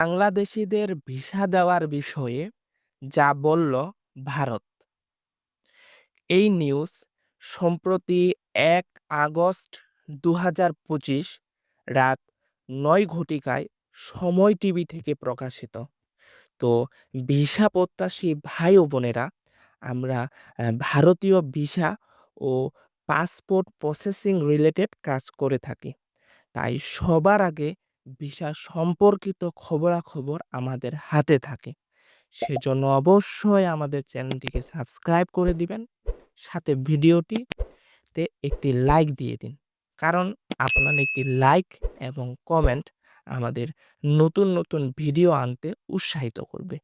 বাংলাদেশিদের ভিসা দেওয়ার বিষয়ে যা বলল ভারত। এই নিউজ সম্প্রতি এক আগস্ট দু পঁচিশ রাত নয় ঘটিকায় সময় টিভি থেকে প্রকাশিত। তো ভিসা প্রত্যাশী ভাই ও বোনেরা, আমরা ভারতীয় ভিসা ও পাসপোর্ট প্রসেসিং রিলেটেড কাজ করে থাকি। তাই সবার আগে ভিসা সম্পর্কিত খবরাখবর আমাদের হাতে থাকে। সেজন্য অবশ্যই আমাদের চ্যানেলটিকে সাবস্ক্রাইব করে দিবেন, সাথে ভিডিওটিতে একটি লাইক দিয়ে দিন। কারণ আপনার একটি লাইক এবং কমেন্ট আমাদের নতুন নতুন ভিডিও আনতে উৎসাহিত করবে।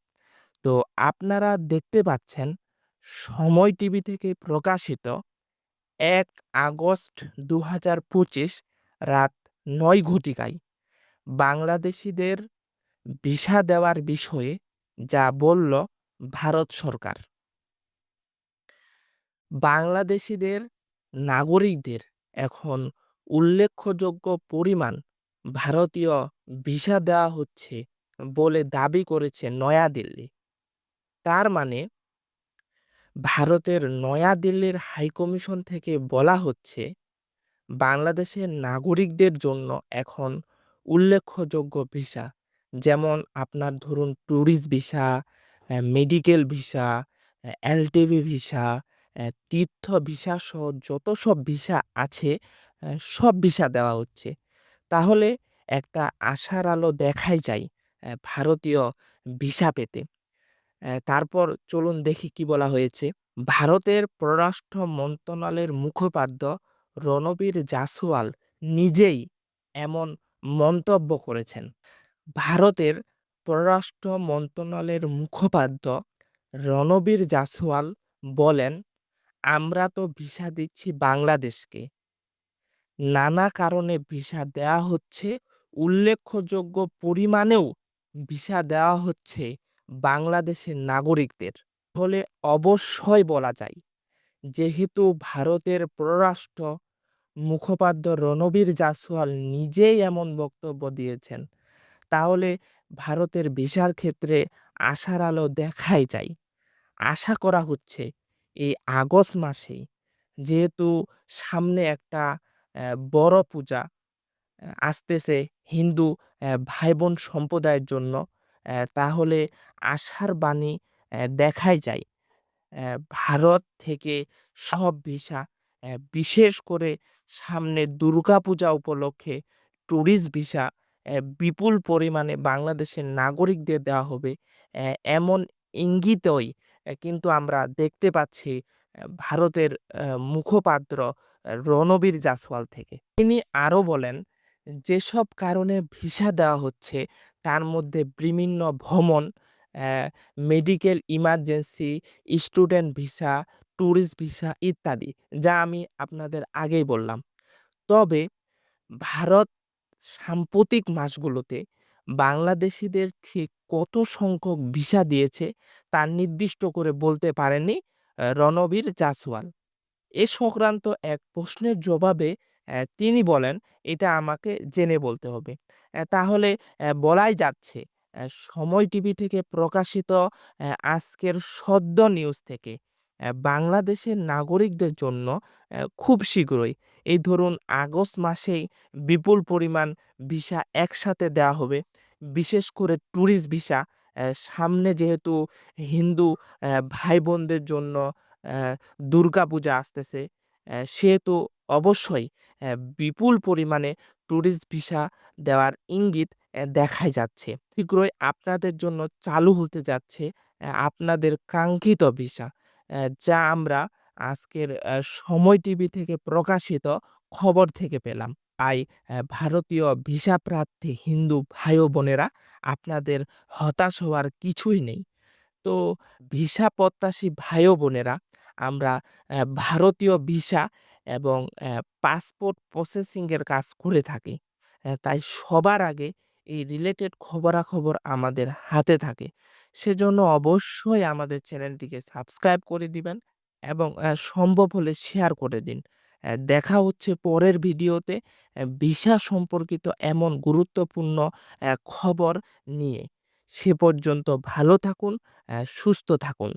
তো আপনারা দেখতে পাচ্ছেন, সময় টিভি থেকে প্রকাশিত এক আগস্ট দু হাজার পঁচিশ রাত নয় ঘটিকায় বাংলাদেশিদের ভিসা দেওয়ার বিষয়ে যা বলল ভারত সরকার। বাংলাদেশিদের নাগরিকদের এখন উল্লেখযোগ্য পরিমাণ ভারতীয় ভিসা দেওয়া হচ্ছে বলে দাবি করেছে নয়াদিল্লি। তার মানে ভারতের নয়াদিল্লির হাইকমিশন থেকে বলা হচ্ছে, বাংলাদেশের নাগরিকদের জন্য এখন উল্লেখযোগ্য ভিসা। যেমন আপনার ধরুন tourist visa medical visa LTV visa তীর্থ ভিসা সহ যত সব ভিসা আছে সব ভিসা দেওয়া হচ্ছে। তাহলে একটা আশার আলো দেখাই যায় ভারতীয় ভিসা পেতে। তারপর চলুন দেখি কি বলা হয়েছে। ভারতের পররাষ্ট্র মন্ত্রণালয়ের মুখপাত্র রণবীর জাসওয়াল নিজেই এমন মন্তব্য করেছেন। ভারতের পররাষ্ট্র মন্ত্রণালয়ের মুখপাত্র রণবীর জাসওয়াল বলেন, আমরা তো ভিসা দিচ্ছি বাংলাদেশকে। নানা কারণে ভিসা দেওয়া হচ্ছে, উল্লেখযোগ্য পরিমাণেও ভিসা দেওয়া হচ্ছে বাংলাদেশের নাগরিকদের। ফলে অবশ্যই বলা যায়, যেহেতু ভারতের পররাষ্ট্র মুখপাত্র রণবীর জাসওয়াল নিজেই এমন বক্তব্য দিয়েছেন। তাহলে ভারতের ভিসার ক্ষেত্রে আশার আলো দেখাই যায়। আশা করা হচ্ছে এই আগস্ট মাসেই যেহেতু সামনে একটা বড় পূজা আসতেছে হিন্দু ভাই বোন সম্প্রদায়ের জন্য তাহলে আশার বাণী দেখাই যায়। ভারত থেকে সব ভিসা বিশেষ করে সামনে দুর্গাপূজা উপলক্ষে ট্যুরিস্ট ভিসা বিপুল পরিমাণে বাংলাদেশের নাগরিকদের দেওয়া হবে। এমন ইঙ্গিতই কিন্তু আমরা দেখতে পাচ্ছি ভারতের মুখপাত্র রণবীর জাসওয়াল থেকে। তিনি আরও বলেন, যেসব কারণে ভিসা দেওয়া হচ্ছে, তার মধ্যে বিভিন্ন ভ্রমণ medical emergency student visa tourist visa ইত্যাদি, যা আমি আপনাদের আগেই বললাম। তবে ভারত সাম্প্রতিক মাসগুলোতে বাংলাদেশিদের ঠিক কত সংখ্যক ভিসা দিয়েছে তা নির্দিষ্ট করে বলতে পারেনি রণবীর জাসওয়াল। এ সংক্রান্ত এক প্রশ্নের জবাবে তিনি বলেন, এটা আমাকে জেনে বলতে হবে। তাহলে বলাই যাচ্ছে সময় টিভি থেকে প্রকাশিত আজকের সদ্য নিউজ থেকে বাংলাদেশের নাগরিকদের জন্য খুব শীঘ্রই। এই ধরুন আগস্ট মাসেই বিপুল পরিমাণ ভিসা একসাথে দেওয়া হবে। বিশেষ করে ট্যুরিস্ট ভিসা সামনে যেহেতু হিন্দু ভাই বোনদের জন্য দুর্গাপূজা আসতেছে আহ, সেহেতু অবশ্যই বিপুল পরিমাণে ট্যুরিস্ট ভিসা দেওয়ার ইঙ্গিত দেখাই যাচ্ছে। শীঘ্রই আপনাদের জন্য চালু হতে যাচ্ছে আপনাদের কাঙ্ক্ষিত ভিসা। যা আমরা আজকের সময় টিভি থেকে প্রকাশিত খবর থেকে পেলাম। তাই ভারতীয় ভিসা প্রার্থী হিন্দু ভাই বোনেরা আপনাদের হতাশ হওয়ার কিছুই নেই। তো ভিসা প্রত্যাশী ভাই বোনেরা আমরা ভারতীয় ভিসা এবং পাসপোর্ট প্রসেসিংয়ের কাজ করে থাকি। তাই সবার আগে এই রিলেটেড খবরাখবর আমাদের হাতে থাকে সেজন্য অবশ্যই আমাদের চ্যানেলটিকে সাবস্ক্রাইব করে দিবেন এবং সম্ভব হলে শেয়ার করে দিন দেখা হচ্ছে পরের ভিডিওতে ভিসা সম্পর্কিত এমন গুরুত্বপূর্ণ খবর নিয়ে। সে পর্যন্ত ভালো থাকুন, সুস্থ থাকুন।